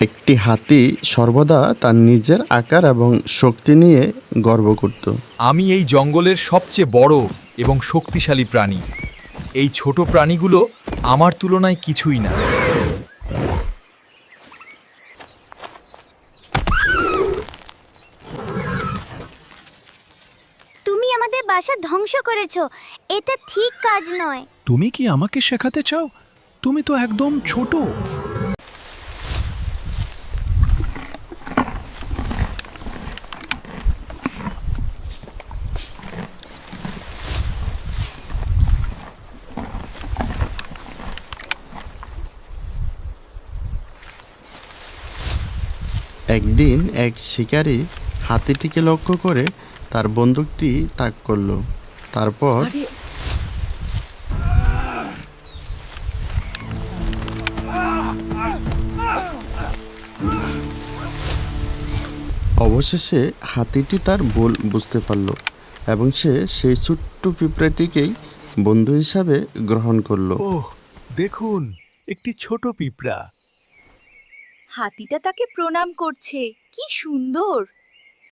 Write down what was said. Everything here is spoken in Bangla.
একটি হাতি সর্বদা তার নিজের আকার এবং শক্তি নিয়ে গর্ব করত। আমি এই জঙ্গলের সবচেয়ে বড় এবং শক্তিশালী প্রাণী। এই ছোট প্রাণীগুলো আমার তুলনায় কিছুই না। তুমি আমাদের বাসা ধ্বংস করেছ। এটা ঠিক কাজ নয়। তুমি কি আমাকে শেখাতে চাও? তুমি তো একদম ছোট। একদিন এক শিকারী হাতিটিকে লক্ষ্য করে তার বন্দুকটি তাক করল। তারপর অবশেষে হাতিটি তার ভুল বুঝতে পারল এবং সে সেই ছোট্ট পিঁপড়াটিকেই বন্ধু হিসাবে গ্রহণ করল। ওহ দেখুন একটি ছোট পিঁপড়া। হাতিটা তাকে প্রণাম করছে। কি সুন্দর!